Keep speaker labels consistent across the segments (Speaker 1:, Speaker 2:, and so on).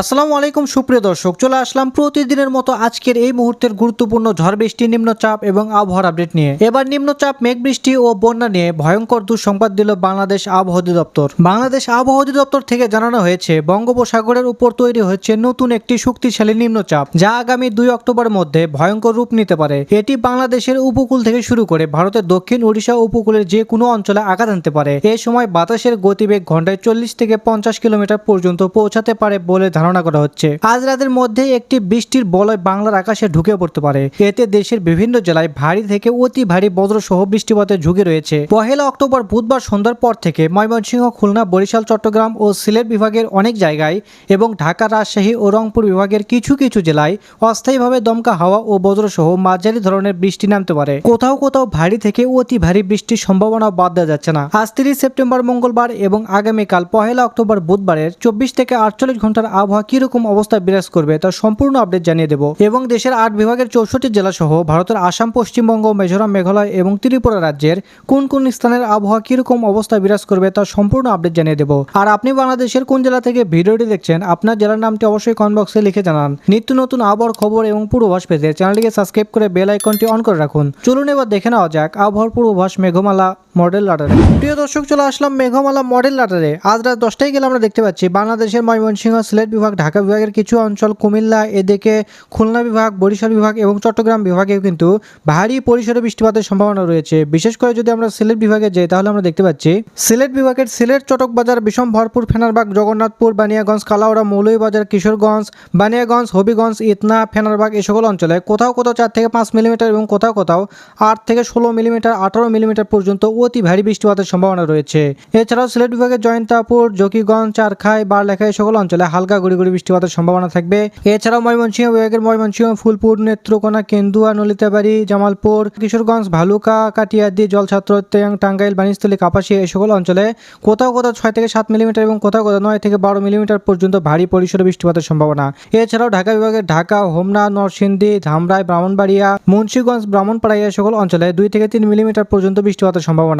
Speaker 1: আসসালামু আলাইকুম, সুপ্রিয় দর্শক। চলে আসলাম প্রতিদিনের মতো আজকের এই মুহূর্তের গুরুত্বপূর্ণ ঝড় বৃষ্টি, নিম্নচাপ এবং আবহাওয়ার আপডেট নিয়ে। এবার নিম্নচাপ, মেঘ বৃষ্টি ও বন্যা নিয়ে ভয়ঙ্কর দুঃসংবাদ দিল বাংলাদেশ আবহাওয়া অধিদপ্তর। বাংলাদেশ আবহাওয়া অধিদপ্তর থেকে জানানো হয়েছে, বঙ্গোপসাগরের উপর তৈরি হচ্ছে নতুন একটি শক্তিশালী নিম্নচাপ, যা আগামী দুই অক্টোবরের মধ্যে ভয়ঙ্কর রূপ নিতে পারে। এটি বাংলাদেশের উপকূল থেকে শুরু করে ভারতের দক্ষিণ, ওড়িশা উপকূলের যে কোনো অঞ্চলে আঘাত আনতে পারে। এই সময় বাতাসের গতিবেগ ঘন্টায় চল্লিশ থেকে পঞ্চাশ কিলোমিটার পর্যন্ত পৌঁছাতে পারে বলে ধারণা করা হচ্ছে আজ রাতের মধ্যে একটি বৃষ্টির বলয় বাংলার আকাশে ঢুকে পড়তে পারে। এতে দেশের বিভিন্ন জেলায় ভারী থেকে অতি ভারী বজ্রসহ বৃষ্টিপাতের ঝুঁকি রয়েছে। পহেলা অক্টোবর বুধবার সন্ধ্যার পর থেকে ময়মনসিংহ, খুলনা, বরিশাল, চট্টগ্রাম ও সিলেট বিভাগের অনেক জায়গায় এবং ঢাকা, রাজশাহী ও রংপুর বিভাগের কিছু কিছু জেলায় অস্থায়ীভাবে দমকা হাওয়া ও বজ্রসহ মাঝারি ধরনের বৃষ্টি নামতে পারে। কোথাও কোথাও ভারী থেকে অতি ভারী বৃষ্টির সম্ভাবনা বাদ দেওয়া যাচ্ছে না। আজ তিরিশ সেপ্টেম্বর মঙ্গলবার এবং আগামীকাল পহেলা অক্টোবর বুধবারের চব্বিশ থেকে আটচল্লিশ ঘণ্টার আবহাওয়া কীরকম অবস্থা বিরাজ করবে তার সম্পূর্ণ আপডেট জানিয়ে দেব। এবং দেশের আট বিভাগের চৌষট্টি জেলা সহ ভারতের আসাম, পশ্চিমবঙ্গ, মিজোরাম, মেঘালয় এবং ত্রিপুরা রাজ্যের কোন কোন স্থানের আবহাওয়া কীরকম অবস্থা বিরাজ করবে তার সম্পূর্ণ আপডেট জানিয়ে দেব। আর আপনি বাংলাদেশের কোন জেলা থেকে ভিডিওটি দেখছেন, আপনার জেলার নামটি অবশ্যই কমেন্ট বক্সে লিখে জানান। নিত্য নতুন আবহাওয়ার খবর এবং পূর্বাভাস পেতে চ্যানেলটিকে সাবস্ক্রাইব করে বেল আইকনটি অন করে রাখুন। চলুন এবার দেখে নেওয়া যাক আবহাওয়ার পূর্বাভাস, মেঘমালা। মডেল লাটারে প্রিয় দর্শক, চলে আসলাম মেঘমালা মডেল লাটারে আজ রাত দশটায় গেলে আমরা দেখতে পাচ্ছি, বাংলাদেশের ময়মনসিংহ সিলেট বিভাগ, ঢাকা বিভাগের কিছু অঞ্চল, কুমিল্লা, এদিকে খুলনা বিভাগ, বরিশাল বিভাগ এবং চট্টগ্রাম বিভাগেও কিন্তু ভারী পরিসরে বৃষ্টিপাতের সম্ভাবনা রয়েছে। বিশেষ করে যদি আমরা সিলেট বিভাগে যাই, তাহলে আমরা দেখতে পাচ্ছি, সিলেট বিভাগের সিলেট, চটক বাজার, বিষম, ভরপুর, ফেনারবাগ, জগন্নাথপুর, বানিয়াগঞ্জ, কালাউড়া, মৌলভীবাজার, কিশোরগঞ্জ, বানিয়াগঞ্জ, হবিগঞ্জ, ইতনা, ফেনারবাগ এই সকল অঞ্চলে কোথাও কোথাও চার থেকে পাঁচ মিলিমিটার এবং কোথাও কোথাও আট থেকে ষোলো মিলিমিটার, আঠারো মিলিমিটার পর্যন্ত অতি ভারী বৃষ্টিপাতের সম্ভাবনা রয়েছে। এছাড়াও সিলেট বিভাগের জয়ন্তাপুর, জকিগঞ্জ, চারখাই বারলেখা এই সকল অঞ্চলে হালকা গুড়ি গুড়ি বৃষ্টিপাতের সম্ভাবনা থাকবে। এছাড়াও ময়মনসিংহ বিভাগের ময়মনসিংহ, ফুলপুর, নেত্রকোনা, কেন্দুয়া, নলিতাবাড়ি, জামালপুর, কিশোরগঞ্জ, ভালুকা কাটিয়াদি জলছাত্র টাঙ্গাইল বানিস্থলী কাপাসিয়া এই সকল অঞ্চলে কোথাও কোথাও ছয় থেকে সাত মিলিমিটার এবং কোথাও কোথাও নয় থেকে বারো মিলিমিটার পর্যন্ত ভারী পরিসরে বৃষ্টিপাতের সম্ভাবনা। এছাড়াও ঢাকা বিভাগের ঢাকা, হোমনা, নরসিংদী, ধামরাই, ব্রাহ্মণবাড়িয়া, মুন্সীগঞ্জ ব্রাহ্মণপাড়াইয়া সকল অঞ্চলে দুই থেকে তিন মিলিমিটার পর্যন্ত বৃষ্টিপাতের সম্ভাবনা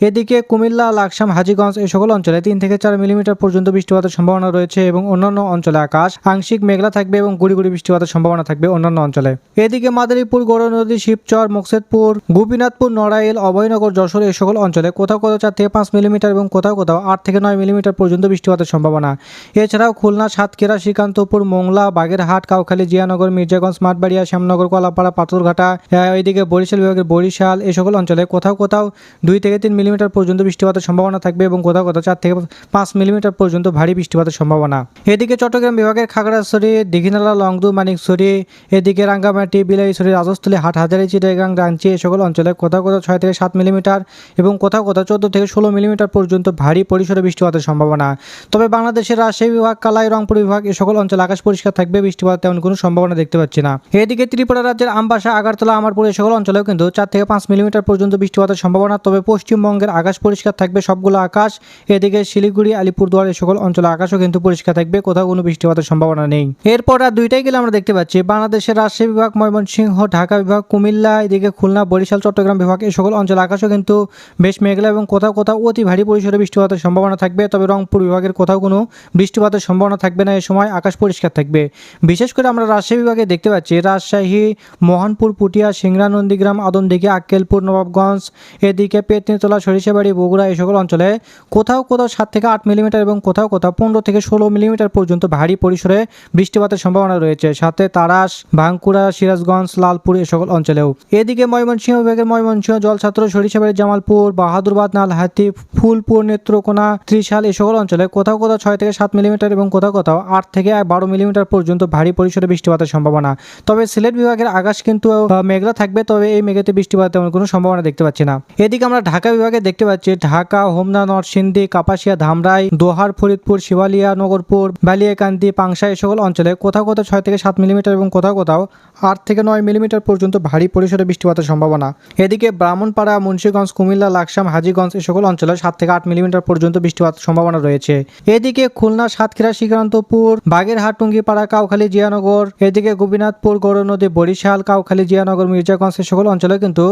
Speaker 1: এদিকে কুমিল্লা লাকসাম হাজীগঞ্জ এই সকল অঞ্চলে তিন থেকে চার মিলিমিটার পর্যন্ত বৃষ্টিপাতের সম্ভাবনা রয়েছে এবং অন্যান্য অঞ্চলে আকাশ আংশিক মেঘলা থাকবে এবং গুড়ি গুড়ি বৃষ্টিপাতের সম্ভাবনা থাকবে অন্যান্য অঞ্চলে। এদিকে মাদারীপুর গৌরনদী শিবচর মুকসেদপুর গোপীনাথপুর নড়াইল অভয়নগর যশোর এই সকল অঞ্চলে কোথাও কোথাও চার থেকে পাঁচ মিলিমিটার এবং কোথাও কোথাও আট থেকে নয় মিলিমিটার পর্যন্ত বৃষ্টিপাতের সম্ভাবনা। এছাড়াও খুলনা সাতক্ষীরা শ্রীকান্তপুর মোংলা বাগেরহাট কাউখালী জিয়ানগর মির্জাগঞ্জ মাঠবাড়িয়া শ্যামনগর কলাপাড়া পাথরঘাটা আহ, এইদিকে বরিশাল বিভাগের বরিশাল এই সকল অঞ্চলে কোথাও কোথাও দুই থেকে তিন মিলিমিটার পর্যন্ত বৃষ্টিপাতের সম্ভাবনা থাকবে এবং কোথাও কোথাও চার থেকে পাঁচ মিলিমিটার পর্যন্ত ভারী বৃষ্টিপাতের সম্ভাবনা। এদিকে চট্টগ্রাম বিভাগের খাগড়াছড়ি, দীঘিনালা, লংদু, মানিকছড়ি, এদিকে রাঙ্গামাটি, বিলাইছড়ি, রাজস্থলী, হাটহাজারি, চিটাগাং, রাঞ্চি এই সকল অঞ্চলে কোথাও কোথাও ছয় থেকে সাত মিলিমিটার এবং কোথাও কোথাও চোদ্দ থেকে ষোলো মিলিমিটার পর্যন্ত ভারী পরিসরে বৃষ্টিপাতের সম্ভাবনা। তবে বাংলাদেশের রাজশাহী বিভাগ, কালাই, রংপুর বিভাগ এই সকল অঞ্চলে আকাশ পরিষ্কার থাকবে বৃষ্টিপাত তেমন কোনো সম্ভাবনা দেখতে পাচ্ছি না। এদিকে ত্রিপুরা রাজ্যের আমবাসা, আগারতলা, আমারপুর এই সকল অঞ্চলেও কিন্তু চার থেকে পাঁচ মিলিমিটার পর্যন্ত বৃষ্টিপাতের সম্ভাবনা, তবে পশ্চিমবঙ্গের আকাশ পরিষ্কার থাকবে, সবগুলো আকাশ। এদিকে শিলিগুড়ি, আলিপুরদুয়ার এই সকল অঞ্চলে আকাশও কিন্তু পরিষ্কার থাকবে, কোথাও কোনো বৃষ্টিপাতের সম্ভাবনা নেই। এরপর আর দুইটাই গেলে আমরা দেখতে পাচ্ছি, বাংলাদেশের রাজশাহী বিভাগ, ময়মনসিংহ, ঢাকা বিভাগ, কুমিল্লা, এদিকে খুলনা, বরিশাল, চট্টগ্রাম বিভাগ এই সকল অঞ্চলে আকাশও কিন্তু বেশ মেঘলা এবং কোথাও কোথাও অতি ভারী পরিসরে বৃষ্টিপাতের সম্ভাবনা থাকবে। তবে রংপুর বিভাগের কোথাও কোনো বৃষ্টিপাতের সম্ভাবনা থাকবে না এই সময় আকাশ পরিষ্কার থাকবে। বিশেষ করে আমরা রাজশাহী বিভাগে দেখতে পাচ্ছি, রাজশাহী, মোহনপুর, পুটিয়া সিংরা নন্দীগ্রাম, আদমদিঘি, আক্কেলপুর, নবাবগঞ্জ, এদিকে পেতনিতলা সরিষাবাড়ি বগুড়া এই সকল অঞ্চলে কোথাও কোথাও সাত থেকে আট মিলিমিটার এবং কোথাও কোথাও পনেরো থেকে ষোলো মিলিমিটার পর্যন্ত ভারী পরিসরে বৃষ্টিপাতের সম্ভাবনা রয়েছে। সাথে তারাস, বাঁকুড়া, সিরাজগঞ্জ, লালপুর এ সকল অঞ্চলেও। এদিকে ময়মনসিংহ বিভাগের ময়মনসিংহ, জলছাত্র, সরিষাবাড়ি, জামালপুর বাহাদুরবাদ নালহাতি ফুলপুর, নেত্রকোনা, ত্রিশাল এই সকল অঞ্চলে কোথাও কোথাও ছয় থেকে সাত মিলিমিটার এবং কোথাও কোথাও আট থেকে বারো মিলিমিটার পর্যন্ত ভারী পরিসরে বৃষ্টিপাতের সম্ভাবনা। তবে সিলেট বিভাগের আকাশ কিন্তু মেঘলা থাকবে, তবে এই মেঘেতে বৃষ্টিপাত তেমন কোনো সম্ভাবনা দেখতে পাচ্ছি না। এদিকে আমরা ঢাকা বিভাগে দেখতে পাচ্ছি ঢাকা, হোমনা, নরসিংদী, কাপাসিয়া, ধামরাই, দোহার, ফরিদপুর, শিবালিয়া, নগরপুর, বালিয়াকান্দি পাংশা এই সকল অঞ্চলে কোথাও কোথাও ছয় থেকে সাত মিলিমিটার এবং কোথাও কোথাও আট থেকে নয় মিলিমিটার পর্যন্ত ভারী পরিসরে বৃষ্টিপাতের সম্ভাবনা। এদিকে ব্রাহ্মণপাড়া, মুন্সীগঞ্জ, কুমিল্লা, লাকসাম, হাজিগঞ্জ, এই সকল অঞ্চলে সাত থেকে আট মিলিমিটার পর্যন্ত বৃষ্টিপাত সম্ভাবনা রয়েছে। এদিকে খুলনা, সাতক্ষীরা, শ্রীকান্তপুর, বাগেরহাট, টুঙ্গিপাড়া, কাউখালী, জিয়ানগর, এদিকে গোপীনাথপুর, গৌরনদী, বরিশাল, কাউখালী, জিয়ানগর, মির্জাগঞ্জ, এই সকল অঞ্চলে কিন্তু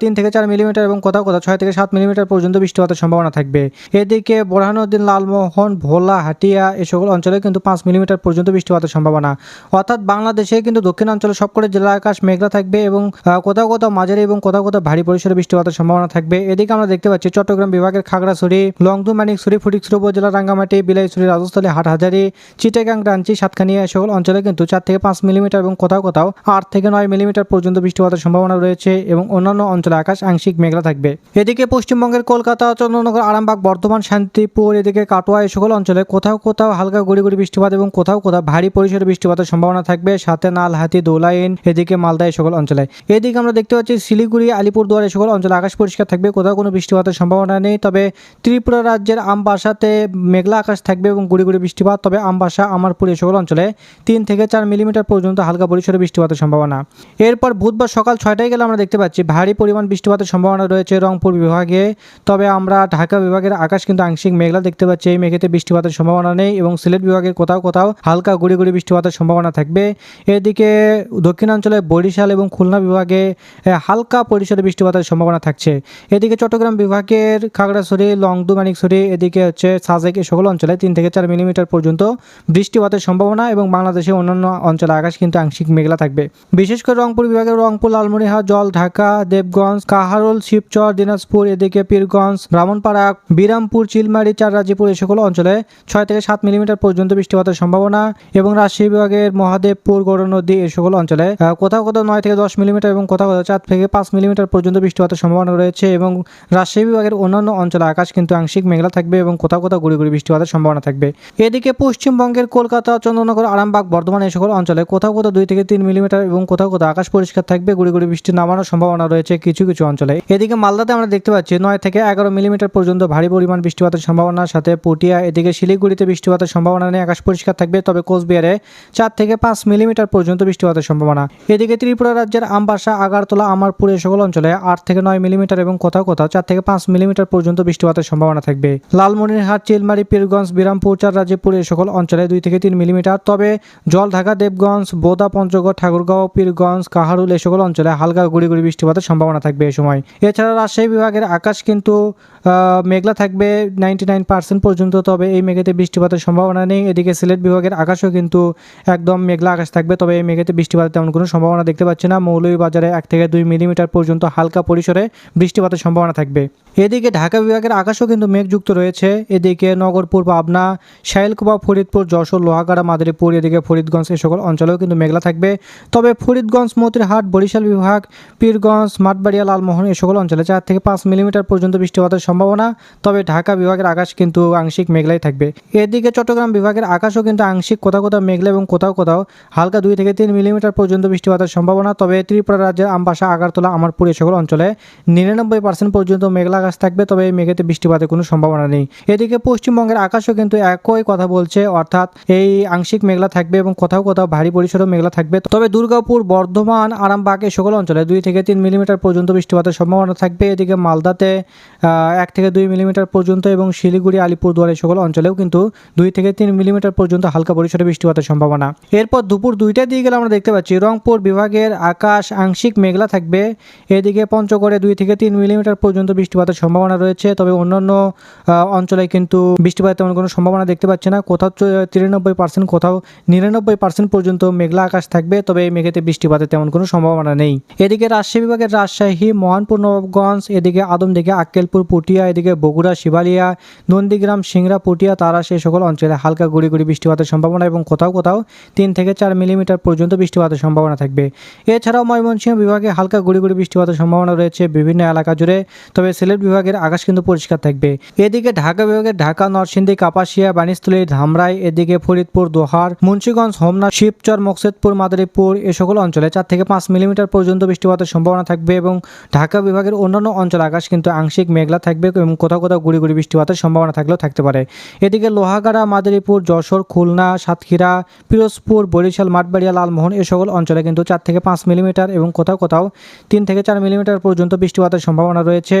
Speaker 1: তিন থেকে চার মিলিমিটার এবং কোথাও কোথাও ছয় থেকে সাত মিলিমিটার পর্যন্ত বৃষ্টিপাতের সম্ভাবনা থাকবে। এদিকে বোরহানুদ্দিন, লালমোহন, ভোলা, হাটিয়া এই সকল অঞ্চলে কিন্তু পাঁচ মিলিমিটার পর্যন্ত বৃষ্টিপাতের সম্ভাবনা। অর্থাৎ বাংলাদেশে কিন্তু দক্ষিণাঞ্চলে সবকটি জেলা আকাশ মেঘলা থাকবে এবং কোথাও কোথাও মাঝারি এবং কোথাও কোথাও ভারী পরিসরে বৃষ্টিপাতের সম্ভাবনা থাকবে। এদিকে আমরা দেখতে পাচ্ছি চট্টগ্রাম বিভাগের খাগড়াছড়ি লংদু মানিকছড়ি, ফটিকছড়ি উপজেলা রাঙ্গামাটি, বিলাইছড়ি রাজস্থলী হাটহাজারি, চিটাগাং, রাঞ্চি সাতখানিয়া এই সকল অঞ্চলে কিন্তু চার থেকে পাঁচ মিলিমিটার এবং কোথাও কোথাও আট থেকে নয় মিলিমিটার পর্যন্ত বৃষ্টিপাতের সম্ভাবনা রয়েছে এবং অন্যান্য অঞ্চলে আকাশ আংশিক মেঘলা থাকবে। এদিকে পশ্চিমবঙ্গের কলকাতা, চন্দ্রনগর, আরামবাগ, বর্ধমান, শান্তিপুর, এদিকে কাটোয়া, এই সকল অঞ্চলে কোথাও কোথাও হালকা গুড়ি গুড়ি বৃষ্টিপাত এবং কোথাও কোথাও ভারী পরিসরে বৃষ্টিপাতের সম্ভাবনা থাকবে। সাথে নালহাতি দোলাইন, এদিকে মালদা, এই সকল অঞ্চলে। এদিকে আমরা দেখতে পাচ্ছি শিলিগুড়ি, আলিপুরদুয়ার, এই সকল অঞ্চলে আকাশ পরিষ্কার থাকবে, কোথাও কোনো বৃষ্টিপাতের সম্ভাবনা নেই। তবে ত্রিপুরা রাজ্যের আমবাসাতে মেঘলা আকাশ থাকবে এবং গুড়ি গুড়ি বৃষ্টিপাত। তবে আমবাসা, আমারপুর, এই সকল অঞ্চলে তিন থেকে চার মিলিমিটার পর্যন্ত হালকা পরিসরে বৃষ্টিপাতের সম্ভাবনা। এরপর বুধবার সকাল ছয়টায় গেলে আমরা দেখতে পাচ্ছি ভারী পরিমাণ বৃষ্টিপাতের সম্ভাবনা রয়েছে রংপুর বিভাগে। তবে আমরা ঢাকা বিভাগের আকাশ কিন্তু আংশিক মেঘলা দেখতে পাচ্ছি। এই মেঘেতে বৃষ্টিপাতের সম্ভাবনা নেই এবং সিলেট বিভাগের কোথাও কোথাও হালকা গুড়ি গুড়ি বৃষ্টিপাতের সম্ভাবনা থাকবে। এদিকে দক্ষিণাঞ্চলে বরিশাল এবং খুলনা বিভাগে হালকা পরিসরে বৃষ্টিপাতের সম্ভাবনা থাকছে। এদিকে চট্টগ্রাম বিভাগের খাগড়াছড়ি, লংদু, মানিকছড়ি, এদিকে হচ্ছে সাজেক সকল অঞ্চলে তিন থেকে চার মিলিমিটার পর্যন্ত বৃষ্টিপাতের সম্ভাবনা এবং বাংলাদেশের অন্যান্য অঞ্চলে আকাশ কিন্তু আংশিক মেঘলা থাকবে। বিশেষ করে রংপুর বিভাগের রংপুর, লালমনিরহাট, জল ঢাকা, দেবগঞ্জ, কাহারোল, শিবচর, দিনাজপুর এদিকে পীরগঞ্জ, ব্রাহ্মণপাড়া, বিরামপুর, চিলমারি চাররাজিপুর এই সকল অঞ্চলে ছয় থেকে সাত মিলিমিটার পর্যন্ত বৃষ্টিপাতের সম্ভাবনা এবং রাজশাহী বিভাগের মহাদেবপুর গৌর নদী এই সকল অঞ্চলে কোথাও কোথাও নয় থেকে দশ মিলিমিটার এবং কোথাও কোথাও চার থেকে পাঁচ মিলিমিটার পর্যন্ত বৃষ্টিপাতের সম্ভাবনা রয়েছে এবং রাজশাহী বিভাগের অন্যান্য অঞ্চলে আকাশ কিন্তু আংশিক মেঘলা থাকবে এবং কোথাও কোথাও গুড়ি গুড়ি বৃষ্টিপাতের সম্ভাবনা থাকবে। এদিকে পশ্চিমবঙ্গের কলকাতা চন্দ্রনগর আরামবাগ, বর্ধমান এই সকল অঞ্চলে কোথাও কোথাও দুই থেকে তিন মিলিমিটার এবং কোথাও কোথাও আকাশ পরিষ্কার থাকবে, গুড়ি গুড়ি বৃষ্টি নামানোর সম্ভাবনা রয়েছে কিছু কিছু অঞ্চলে। এদিকে মালদাতে আমরা দেখতে পাচ্ছি নয় থেকে এগারো মিলিমিটার পর্যন্ত ভারী পরিমাণ বৃষ্টিপাতের সম্ভাবনার সাথে পুটিয়া এদিকে শিলিগুড়িতে বৃষ্টিপাতের সম্ভাবনা নেই আকাশ পরিষ্কার থাকবে, তবে কোচবিহারে চার থেকে পাঁচ মিলিমিটার পর্যন্ত বৃষ্টিপাতের সম্ভাবনা। এদিকে ত্রিপুরা রাজ্যের আমবাসা, আগারতলা, আমারপুর এই সকল অঞ্চলে আট থেকে নয় মিলিমিটার এবং কোথাও কোথাও চার থেকে পাঁচ মিলিমিটার পর্যন্ত বৃষ্টিপাতের সম্ভাবনা থাকবে। লালমনিরহাট, চিলমারি, পীরগঞ্জ, বিরামপুর চাররাজিপুর এই সকল অঞ্চলে দুই থেকে তিন মিলিমিটার। তবে জলঢাকা, দেবগঞ্জ, বোদা, পঞ্চগড়, ঠাকুরগাঁও, পীরগঞ্জ, কাহারুল এই সকল অঞ্চলে হালকা গুড়ি গুড়ি বৃষ্টিপাতের সম্ভাবনা থাকবে এই সময়। এছাড়া রাজশাহী বিভাগের আকাশ কিন্তু মেঘলা থাকবে নাইনটি নাইন পার্সেন্ট পর্যন্ত, তবে এই মেঘেতে বৃষ্টিপাতের সম্ভাবনা নেই। এদিকে সিলেট বিভাগের আকাশও কিন্তু একদম মেঘলা আকাশ থাকবে, তবে এই মেঘেতে বৃষ্টিপাতের তেমন কোনো সম্ভাবনা দেখতে পাচ্ছি না। মৌলভীবাজারে এক থেকে দুই মিলিমিটার পর্যন্ত হালকা পরিসরে বৃষ্টিপাতের সম্ভাবনা থাকবে। এদিকে ঢাকা বিভাগের আকাশও কিন্তু মেঘযুক্ত রয়েছে। এদিকে নগরপুর পাবনা শাইলকুবা ফরিদপুর, যশোর, লোহাগাড়া, মাদারীপুর, এদিকে ফরিদগঞ্জ এই সকল অঞ্চলেও কিন্তু মেঘলা থাকবে। তবে ফরিদগঞ্জ, মতিরহাট, বরিশাল বিভাগ, পীরগঞ্জ, মাঠবাড়িয়া, লালমোহন এই সকল অঞ্চলে চার থেকে পাঁচ মিলিমিটার পর্যন্ত বৃষ্টিপাতের সম্ভাবনা, তবে ঢাকা বিভাগের আকাশ কিন্তু আংশিক মেঘলাই থাকবে। এদিকে চট্টগ্রাম বিভাগের আকাশও কিন্তু আংশিক কোথাও কোথাও মেঘলা এবং কোথাও কোথাও হালকা দুই থেকে তিন মিলিমিটার পর্যন্ত বৃষ্টিপাতের সম্ভাবনা, তবে ত্রিপুরা রাজ্যের আমবাসা, আগারতলা আমারপুর এই সকল অঞ্চলে নিরানব্বই পার্সেন্ট পর্যন্ত মেঘলা আকাশ থাকবে, তবে এই মেঘেতে বৃষ্টিপাতের কোনো সম্ভাবনা নেই। এদিকে পশ্চিমবঙ্গের আকাশও কিন্তু একই কথা বলছে, অর্থাৎ এই আংশিক মেঘলা থাকবে এবং কোথাও কোথাও ভারী পরিসরেও মেঘলা থাকবে। তবে দুর্গাপুর, বর্ধমান, আরামবাগ এই সকল অঞ্চলে দুই থেকে তিন মিলিমিটার পর্যন্ত বৃষ্টিপাতের সম্ভাবনা থাকবে। এদিকে মালদাতে আহ, এক থেকে দুই মিলিমিটার পর্যন্ত এবং শিলিগুড়ি আলিপুরদুয়ার এই সকল অঞ্চলেও কিন্তু দুই থেকে তিন মিলিমিটার পর্যন্ত হালকা পরিসরে বৃষ্টিপাতের সম্ভাবনা। এরপর দুপুর দুইটার দিকে গেলে আমরা দেখতে পাচ্ছি রংপুর বিভাগের আকাশ আংশিক মেঘলা থাকবে। এদিকে পঞ্চগড়ে দুই থেকে তিন মিলিমিটার পর্যন্ত বৃষ্টিপাতের সম্ভাবনা রয়েছে তবে অন্যান্য অঞ্চলে কিন্তু বৃষ্টিপাতের তেমন কোনো সম্ভাবনা দেখতে পাচ্ছি না। কোথাও তিরানব্বই পার্সেন্ট কোথাও নিরানব্বই পার্সেন্ট পর্যন্ত মেঘলা আকাশ থাকবে তবে এই মেঘেতে বৃষ্টিপাতের তেমন কোনো সম্ভাবনা নেই। এদিকে রাজশাহী বিভাগের রাজশাহী মহানপুর নবাবগঞ্জ এদিকে আদমদিঘে আক্কেলপুর, পুটিয়া, এদিকে বগুড়া, শিবালিয়া, নন্দীগ্রাম, সিংড়া, পুটিয়া, তারা সেই সকল অঞ্চলে হালকা গুড়ি গুড়ি বৃষ্টিপাতের সম্ভাবনা এবং কোথাও কোথাও তিন থেকে চার মিলিমিটার পর্যন্ত বৃষ্টিপাতের সম্ভাবনা থাকবে। এছাড়াও ময়মনসিংহ বিভাগে হালকা গুড়ি গুড়ি বৃষ্টিপাতের সম্ভাবনা রয়েছে বিভিন্ন এলাকা জুড়ে, তবে সিলেট বিভাগের আকাশ কিন্তু পরিষ্কার থাকবে। এদিকে ঢাকা বিভাগের ঢাকা, নরসিংদী, কাপাসিয়া বানিস্থলী ধামরাই, এদিকে ফরিদপুর, দোহার, মুন্সীগঞ্জ, হোমনা, শিবচর, মকসেদপুর, মাদারীপুর এ সকল অঞ্চলে চার থেকে পাঁচ মিলিমিটার পর্যন্ত বৃষ্টিপাতের সম্ভাবনা থাকবে এবং ঢাকা বিভাগের অন্যান্য অঞ্চল আকাশ কিন্তু আংশিক মেঘলা থাকবে এবং কোথাও কোথাও গুড়ি গুড়ি বৃষ্টিপাতের সম্ভাবনা থাকলেও থাকতে পারে। এদিকে লোহাগাড়া, মাদারীপুর, যশোর, খুলনা, সাতক্ষীরা, পিরোজপুর, বরিশাল, মাঠবাড়িয়া, লালমোহন এ সকল অঞ্চলে কিন্তু চার থেকে পাঁচ মিলিমিটার এবং কোথাও কোথাও তিন থেকে চার মিলিমিটার পর্যন্ত বৃষ্টিপাতের সম্ভাবনা রয়েছে।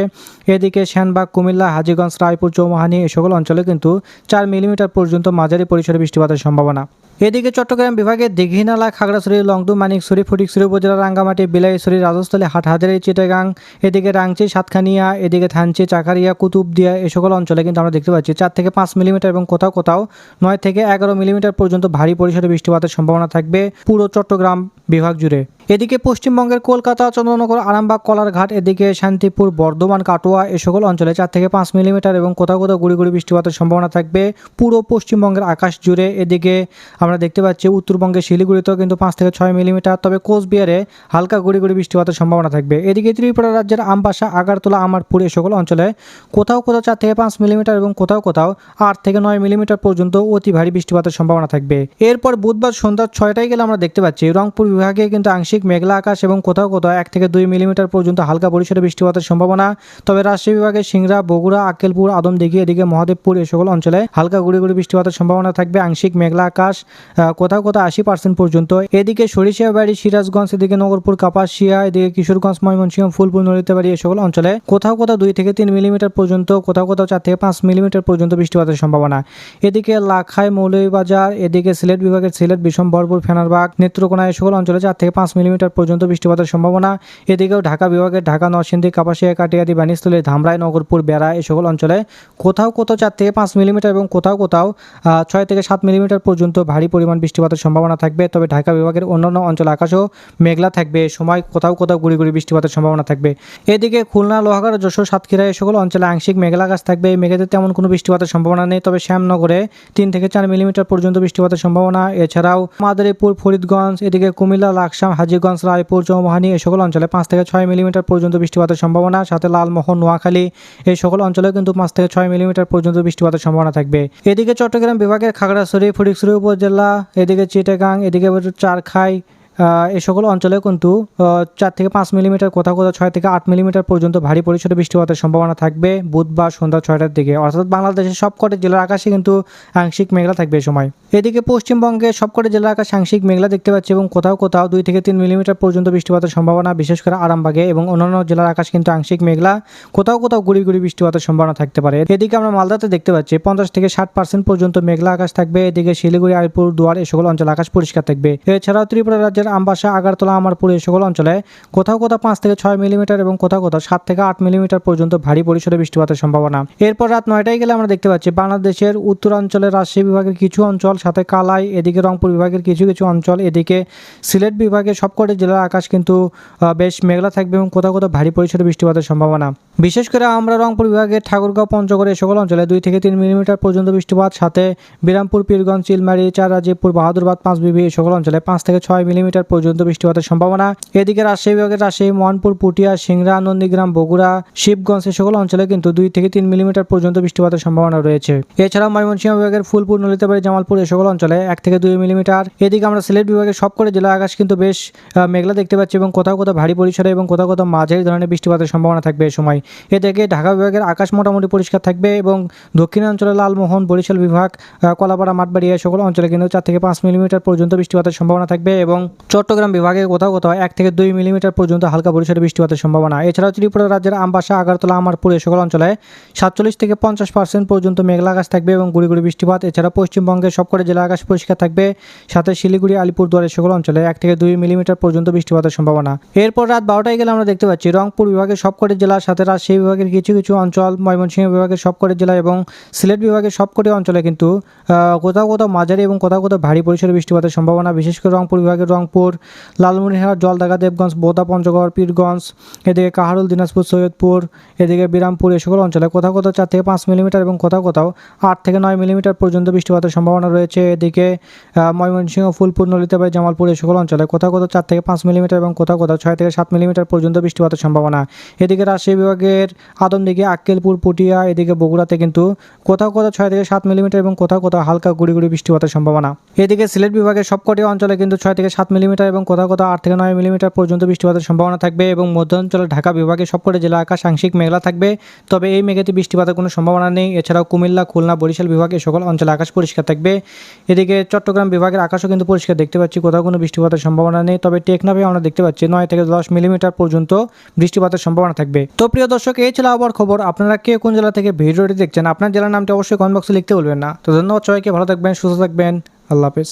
Speaker 1: এদিকে শ্যানবাগ কুমিল্লা, হাজিগঞ্জ, রায়পুর, চৌমুহানি এ সকল অঞ্চলে কিন্তু চার মিলিমিটার পর্যন্ত মাঝারি পরিসরে বৃষ্টিপাতের সম্ভাবনা। এদিকে চট্টগ্রাম বিভাগের দিঘিনালা, খাগড়াছড়ি, লংদু মানিকছড়ি ফটিকছড়ি উপজেলা রাঙ্গামাটি, বিলাইছড়ি রাজস্থলী হাটহাজারি, চিটাগাং, এদিকে রাংচি, সাতখানিয়া, এদিকে থানচি, চাকারিয়া, কুতুবদিয়া এ সকল অঞ্চলে কিন্তু আমরা দেখতে পাচ্ছি চার থেকে পাঁচ মিলিমিটার এবং কোথাও কোথাও নয় থেকে এগারো মিলিমিটার পর্যন্ত ভারী পরিসরে বৃষ্টিপাতের সম্ভাবনা থাকবে পুরো চট্টগ্রাম বিভাগ জুড়ে। এদিকে পশ্চিমবঙ্গের কলকাতা, চন্দ্রনগর, আরামবাগ, কলারঘাট, এদিকে শান্তিপুর, বর্ধমান, কাটোয়া এ সকল অঞ্চলে চার থেকে পাঁচ মিলিমিটার এবং কোথাও কোথাও গুড়ি গুড়ি বৃষ্টিপাতের সম্ভাবনা থাকবে। পুরো পশ্চিমবঙ্গের আকাশ জুড়ে এদিকে আমরা দেখতে পাচ্ছি উত্তরবঙ্গের শিলিগুড়িতেও কিন্তু পাঁচ থেকে ছয় মিলিমিটার, তবে কোচবিহারে হালকা গুড়ি গুড়ি বৃষ্টিপাতের সম্ভাবনা থাকবে। এদিকে ত্রিপুরা রাজ্যের আমবাসা, আগারতলা, আমারপুর এ সকল অঞ্চলে কোথাও কোথাও চার থেকে পাঁচ মিলিমিটার এবং কোথাও কোথাও আট থেকে নয় মিলিমিটার পর্যন্ত অতি ভারী বৃষ্টিপাতের সম্ভাবনা থাকবে। এরপর বুধবার সন্ধ্যা ছয়টায় গেলে আমরা দেখতে পাচ্ছি রংপুর বিভাগে কিন্তু আংশিক মেঘলা আকাশ এবং কোথাও কোথাও এক থেকে দুই মিলিমিটার পর্যন্ত হালকা পরিসরে বৃষ্টিপাতের সম্ভাবনা। তবে রাজশাহী বিভাগের সিংড়া, বগুড়া, আক্কেলপুর, আদমদিঘি, এদিকে মহাদেবপুর এ সকল অঞ্চলে হালকা গুড়ি গুড়ি বৃষ্টিপাতের সম্ভাবনা থাকবে। আংশিক মেঘলা আকাশ কোথাও কোথাও আশি পার্সেন্ট পর্যন্ত। এদিকে সরিষাবাড়ি সিরাজগঞ্জ, এদিকে নগরপুর, কাপাসিয়া, এদিকে কিশোরগঞ্জ, ময়মনসিংহ, ফুলপুর নলিতাবাড়ি এই সকল অঞ্চলে কোথাও কোথাও দুই থেকে তিন মিলিমিটার পর্যন্ত, কোথাও কোথাও চার থেকে পাঁচ মিলিমিটার পর্যন্ত বৃষ্টিপাতের সম্ভাবনা। এদিকে লাখাই, মৌলভীবাজার, এদিকে সিলেট বিভাগের সিলেট বিশম্বরপুর ফেনারবাগ, নেত্রকোনা সকল অঞ্চলে চার থেকে পাঁচ মিলিমিটার পর্যন্ত বৃষ্টিপাতের সম্ভাবনা। এদিকেও ঢাকা বিভাগের ঢাকা, নরসিংদী, কাপাসিয়া, কাটিয়াদি বানিস্থলী ধামরাই, নগরপুর, বেড়া এই সকল অঞ্চলে কোথাও কোথাও চার থেকে পাঁচ মিলিমিটার এবং কোথাও কোথাও ছয় থেকে সাত মিলিমিটার পর্যন্ত ভারী পরিমাণ বৃষ্টিপাতের সম্ভাবনা থাকবে। তবে ঢাকা বিভাগের অন্যান্য অঞ্চল আকাশও মেঘলা থাকবে। সময় কোথাও কোথাও গুড়ি গুড়ি বৃষ্টিপাতের সম্ভাবনা থাকবে। এদিকে খুলনা, লোহাগাড়া, যশোর, সাতক্ষীরা এই সকল অঞ্চলে আংশিক মেঘলা আকাশ থাকবে। এই মেঘেতে তেমন কোনো বৃষ্টিপাতের সম্ভাবনা নেই। তবে শ্যামনগরে তিন থেকে চার মিলিমিটার পর্যন্ত বৃষ্টিপাতের সম্ভাবনা। এছাড়াও মাদারীপুর, ফরিদগঞ্জ, এদিকে কুমিল্লা, লাকসাম হাজিগঞ্জ রায়পুর, চৌমোহানি এই সকল অঞ্চলে পাঁচ থেকে ছয় মিলিমিটার পর্যন্ত বৃষ্টিপাতের সম্ভাবনা। সাথে লালমোহন, নোয়াখালী এই সকল অঞ্চলে কিন্তু পাঁচ থেকে ছয় মিলিমিটার পর্যন্ত বৃষ্টিপাতের সম্ভাবনা থাকবে। এদিকে চট্টগ্রাম বিভাগের খাগড়াছড়ি ফটিকছড়ি উপজেলা, এদিকে চিটাগাং, এদিকে চারখাই এই সকল অঞ্চলে কিন্তু চার থেকে পাঁচ মিলিমিটার, কোথাও কোথাও ছয় থেকে আট মিলিমিটার পর্যন্ত ভারী পরিসরে বৃষ্টিপাতের সম্ভাবনা থাকবে বুধবার সন্ধ্যা ছয়টার দিকে। অর্থাৎ বাংলাদেশের সবকটি জেলার আকাশে কিন্তু আংশিক মেঘলা থাকবে এই সময়। এদিকে পশ্চিমবঙ্গে সবকটি জেলার আকাশ আংশিক মেঘলা দেখতে পাচ্ছি এবং কোথাও কোথাও দুই থেকে তিন মিলিমিটার পর্যন্ত বৃষ্টিপাতের সম্ভাবনা, বিশেষ করে আরামবাগে এবং অন্যান্য জেলার আকাশ কিন্তু আংশিক মেঘলা। কোথাও কোথাও গুড়ি গুড়ি বৃষ্টিপাতের সম্ভাবনা থাকতে পারে। এদিকে আমরা মালদাতে দেখতে পাচ্ছি পঞ্চাশ থেকে ষাট পার্সেন্ট পর্যন্ত মেঘলা আকাশ থাকবে। এদিকে শিলিগুড়ি আলিপুর দুয়ার এই সকল অঞ্চলে আকাশ পরিষ্কার থাকবে। এছাড়াও ত্রিপুরা রাজ্যের আমবাসা, আগারতলা, আমারপুর এই সকল অঞ্চলে কোথাও কোথাও পাঁচ থেকে ছয় মিলিমিটার এবং কোথাও কোথাও সাত থেকে আট মিলিমিটার পর্যন্ত ভারী পরিসরে বৃষ্টিপাতের সম্ভাবনা। এরপর রাত নয়টায় গেলে আমরা দেখতে পাচ্ছি, বাংলাদেশের উত্তরাঞ্চলের রাজশাহী বিভাগের কিছু অঞ্চল, সাথে কালাই, এদিকে রংপুর বিভাগের কিছু কিছু অঞ্চল, এদিকে সিলেট বিভাগের সবকটি জেলার আকাশ কিন্তু বেশ মেঘলা থাকবে এবং কোথাও কোথাও ভারী পরিসরে বৃষ্টিপাতের সম্ভাবনা। বিশেষ করে আমরা রংপুর বিভাগের ঠাকুরগাঁও, পঞ্চগড় এই সকল অঞ্চলে দুই থেকে তিন মিলিমিটার পর্যন্ত বৃষ্টিপাত, সাথে বিরামপুর, পীরগঞ্জ, চিলমারি চারাজিপুর বাহাদুরবাদ পাঁচ বিবি এই সকল অঞ্চলে পাঁচ থেকে ছয় মিলিমিটার পর্যন্ত বৃষ্টিপাতের সম্ভাবনা। এদিকে রাজশাহী বিভাগের রাজশাহী, মোহনপুর, পুটিয়া, সিংড়া, নন্দীগ্রাম, বগুড়া, শিবগঞ্জ সকল অঞ্চলে কিন্তু দুই থেকে তিন মিলিমিটার পর্যন্ত বৃষ্টিপাতের সম্ভাবনা রয়েছে। এছাড়াও ময়মনসিংহ বিভাগের ফুলপুর, নলিতাবাড়ি, জামালপুর এই সকল অঞ্চলে এক থেকে দুই মিলিমিটার। এদিকে আমরা সিলেট বিভাগের সবকটি জেলা আকাশ কিন্তু বেশ মেঘলা দেখতে পাচ্ছি এবং কোথাও কোথাও ভারী পরিসরে এবং কোথাও কোথাও মাঝারি ধরনের বৃষ্টিপাতের সম্ভাবনা থাকবে এই সময়। এদিকে ঢাকা বিভাগের আকাশ মোটামুটি পরিষ্কার থাকবে এবং দক্ষিণাঞ্চলে লালমোহন, বরিশাল বিভাগ কলাপাড়া মাঠবাড়ি এই সকল অঞ্চলে কিন্তু চার থেকে পাঁচ মিলিমিটার পর্যন্ত বৃষ্টিপাতের সম্ভাবনা থাকবে এবং চট্টগ্রাম বিভাগে কোথাও কোথাও এক থেকে দুই মিলিমিটার পর্যন্ত হালকা পরিসরে বৃষ্টিপাতের সম্ভাবনা। এছাড়াও ত্রিপুরা রাজ্যের আমবাসা, আগারতলা, আমারপুর এই সকল অঞ্চলে সাতচল্লিশ থেকে পঞ্চাশ পার্সেন্ট পর্যন্ত মেঘলা আকাশ থাকবে এবং গুড়ি গুড়ি বৃষ্টিপাত। এছাড়া পশ্চিমবঙ্গের সবকটি জেলা আকাশ পরিষ্কার থাকবে, সাথে শিলিগুড়ি, আলিপুরদুয়ার সকল অঞ্চলে এক থেকে দুই মিলিমিটার পর্যন্ত বৃষ্টিপাতের সম্ভাবনা। এরপর রাত বারোটায় গেলে আমরা দেখতে পাচ্ছি রংপুর বিভাগের সবকটি জেলার সাথে রাজশাহী বিভাগের কিছু কিছু অঞ্চল, ময়মনসিংহ বিভাগের সবকটি জেলা এবং সিলেট বিভাগের সবকটি অঞ্চলে কিন্তু কোথাও কোথাও মাঝারি এবং কোথাও কোথাও ভারী পরিসরে বৃষ্টিপাতের সম্ভাবনা। বিশেষ করে রংপুর বিভাগের রংপুর লালমনিরহাট জলদাগা দেবগঞ্জ, বোদা, পঞ্চগড়, পীরগঞ্জ, এদিকে কাহারুল, দিনাজপুর, সৈয়দপুর, এদিকে বিরামপুর এ সকল অঞ্চলে কোথাও কোথাও চার থেকে পাঁচ মিলিমিটার এবং কোথাও কোথাও আট থেকে নয় মিলিমিটার পর্যন্ত বৃষ্টিপাতের সম্ভাবনা রয়েছে। এদিকে ময়মনসিংহ, ফুলপুর নলিতাবাড়ি জামালপুর এই সকল অঞ্চলে কোথাও কোথাও চার থেকে পাঁচ মিলিমিটার এবং কোথাও কোথাও ছয় থেকে সাত মিলিমিটার পর্যন্ত বৃষ্টিপাতের সম্ভাবনা। এদিকে রাজশাহী বিভাগের আদমদিঘি, আক্কেলপুর, পুটিয়া, এদিকে বগুড়াতে কিন্তু কোথাও কোথাও ছয় থেকে সাত মিলিমিটার এবং কোথাও কোথাও হালকা গুড়ি গুড়ি বৃষ্টিপাতের সম্ভাবনা। এদিকে সিলেট বিভাগের সবকটি অঞ্চলে কিন্তু ছয় থেকে সাত মিলিমিটার এবং কোথাও কোথাও আট থেকে নয় মিলিমিটার পর্যন্ত বৃষ্টিপাতের সম্ভাবনা থাকবে এবং মধ্যাঞ্চলে ঢাকা বিভাগের সবকটি জেলা আকাশ আংশিক মেঘলা থাকবে। তবে এই মেঘেতে বৃষ্টিপাতের কোনো সম্ভাবনা নেই। এছাড়াও কুমিল্লা, খুলনা, বরিশাল বিভাগে সকল অঞ্চলে আকাশ পরিষ্কার থাকবে। এদিকে চট্টগ্রাম বিভাগের আকাশও কিন্তু পরিষ্কার দেখতে পাচ্ছি। কোথাও কোনো বৃষ্টিপাতের সম্ভাবনা নেই। তবে টেকনাফে আমরা দেখতে পাচ্ছি নয় থেকে দশ মিলিমিটার পর্যন্ত বৃষ্টিপাতের সম্ভাবনা থাকবে। তো প্রিয় দর্শক, এই ছিল আবার খবর। আপনারা কে কোন জেলা থেকে ভিডিওটি দেখছেন, আপনার জেলার নামটি অবশ্যই কমেন্ট বক্সে লিখতে বলবেন না। তো ধন্যবাদ সবাইকে। ভালো থাকবেন, সুস্থ থাকবেন। আল্লাহ হাফেজ।